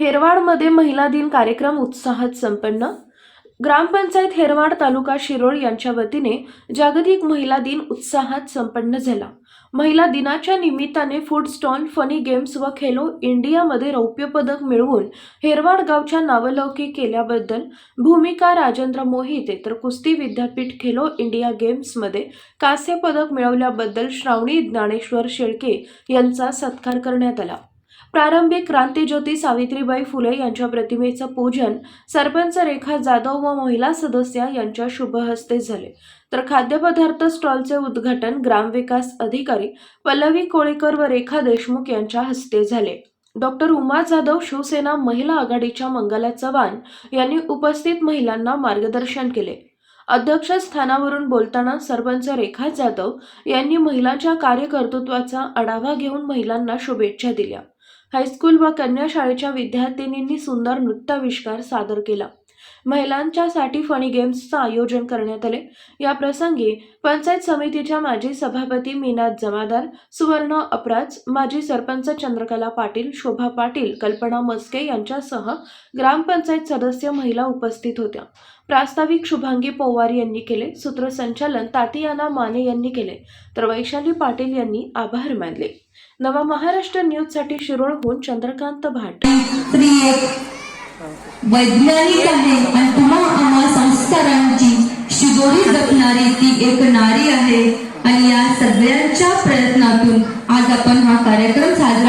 हेरवाडमध्ये महिला दिन कार्यक्रम उत्साहात संपन्न. ग्रामपंचायत हेरवाड तालुका शिरोळ यांच्या वतीने जागतिक महिला दिन उत्साहात संपन्न झाला. महिला दिनाच्या निमित्ताने फूड स्टॉल फनी गेम्स व खेलो इंडियामध्ये रौप्य पदक मिळवून हेरवाड गावच्या नावलौकिक केल्याबद्दल भूमिका राजेंद्र मोहिते तर कुस्ती विद्यापीठ खेलो इंडिया गेम्समध्ये कांस्य पदक मिळवल्याबद्दल श्रावणी ज्ञानेश्वर शेळके यांचा सत्कार करण्यात आला. प्रारंभिक क्रांतीज्योती सावित्रीबाई फुले यांच्या प्रतिमेचं पूजन सरपंच रेखा जाधव व महिला सदस्या यांच्या शुभ हस्ते झाले. तर खाद्यपदार्थ स्टॉलचे उद्घाटन ग्रामविकास अधिकारी पल्लवी कोळेकर व रेखा देशमुख यांच्या हस्ते झाले. डॉक्टर उमा जाधव शिवसेना महिला आघाडीच्या मंगला चव्हाण यांनी उपस्थित महिलांना मार्गदर्शन केले. अध्यक्षस्थानावरून बोलताना सरपंच रेखा जाधव यांनी महिलांच्या कार्यकर्तृत्वाचा आढावा घेऊन महिलांना शुभेच्छा दिल्या. हायस्कूल व कन्या शाळेच्या विद्यार्थिनींनी सुंदर नृत्याविष्कार सादर केला. महिलांच्यासाठी फणी गेम्सचं आयोजन करण्यात आले. या प्रसंगी पंचायत समितीच्या माजी सभापती मीनाथ जमादार सुवर्ण अपराज माजी सरपंच चंद्रकला पाटील शोभा पाटील कल्पना मस्के यांच्यासह ग्रामपंचायत सदस्य महिला उपस्थित होत्या. प्रास्ताविक शुभांगी पोवार यांनी केले. सूत्रसंचालन तातियाना माने यांनी केले. तर वैशाली पाटील यांनी आभार मानले. नवा महाराष्ट्र न्यूजसाठी शिरोळहून चंद्रकांत भाट. वैज्ञानिक आहे आणि तुम्हा आम्हा संस्कारांची शिदोरी जपणारी ती एक नारी आहे. आणि या सगळ्यांच्या प्रयत्नातून आज आपण हा कार्यक्रम साजरा